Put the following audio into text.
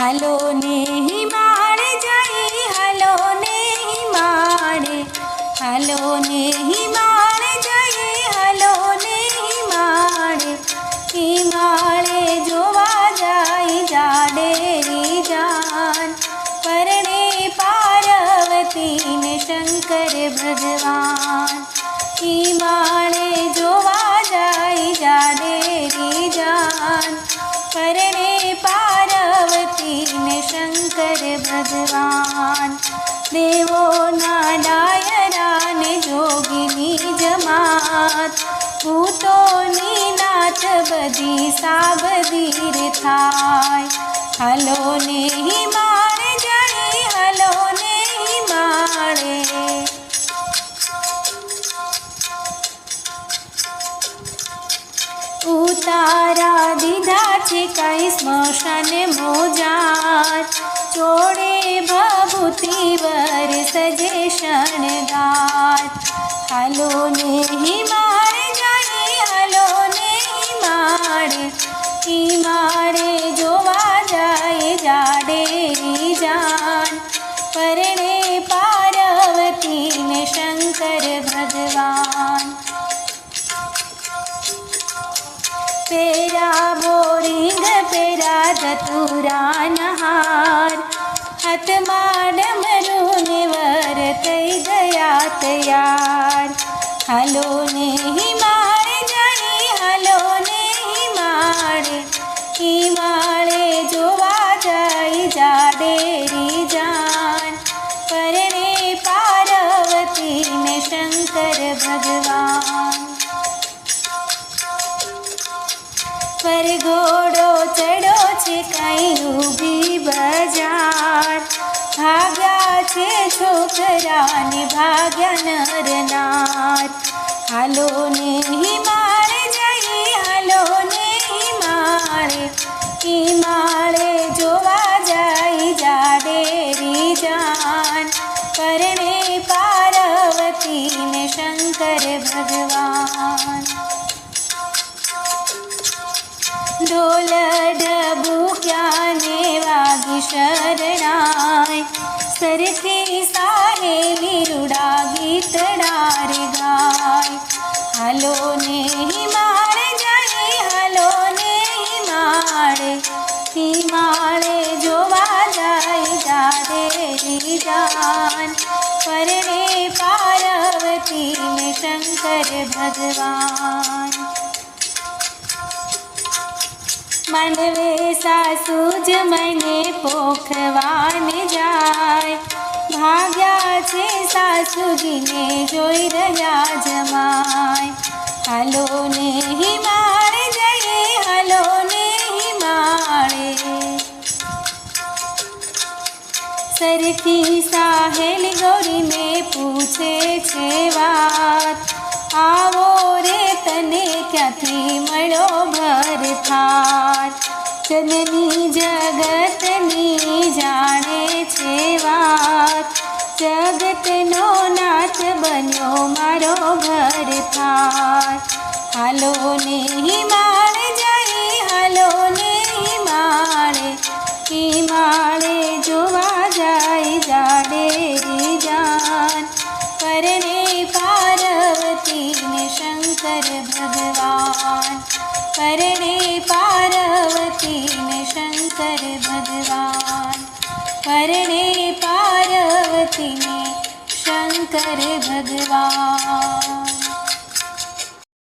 Hello नेही my hello ने मलो नीमाये hello नेहि मार ही मारे। जोवा जाई जाडेरी जान। परणे पार्वती ने शंकर भगवान। शङ्कर भगवान् શંકર ભગવાન. દેવોના ડાયરા ને જોગીની જમાત. ભૂતોની નાથ બધી સાબદીર થાય. હલો ને હિમાળ જઈ હલો ને મારે. ઉતારા દીધા છે કઈ સ્મશાને મોજાર ચોડે ભભૂતિ વર સજે શણગાર હાલો નહીં હિમાળ જાય હાલો ને ઈ મારે જોવા જાય જાડે જાન પરણે પાર્વતીને શંકર ભગવાન બોરિંગ तुरा निर दया तलो नेहि मा हलो ने ही मारे मि मे जो जादे पार्वती पारवती शंकर भगवान। पर घोड़ो કઈ ઊભી બજાર. ભાગ્યા છે છોકરાને ભાગ્યા નર નાર હાલો ને હિમાળે જઈ, હાલો ને હિમાળે હિમાળે જોવા જાય જાડેરી જાન. પરણે પાર્વતીને શંકર ભગવાન. ઢોલ વાગી શરણાય સરખી સાહેલી રૂડા ગીતડા રે ગાય હાલો ને હિમાળ જઈ હાલો ને હિમાળે હિમાળે જોવા જાય જાડેરી જાન પાર્વતી ને શંકર ભગવાન માનવે સાસુ જ મને પોખવાને જાય. ભાગ્યા છે સાસુજીને જોઈ રહ્યા જમાય. હાલો ને હિમાળ જઈએ, હાલો ને હિમાળે સરખી સાહેલ ગોરીને પૂછે છે વાત. આવો રે તને ક્યાંથી મળો ભર થાર જનની વાત જગતનો નાથ બન્યો મારો ભર થાર હાલો ને હિમાળ જઈ હાલો ને હિમાળે હિમાળે જોવા જાય જાડેરી જાન પરણે પાર્વતીને શંકર ભગવાન પરણે પાર્વતીને શંકર ભગવાન पार्वती शङ्कर भगवान्।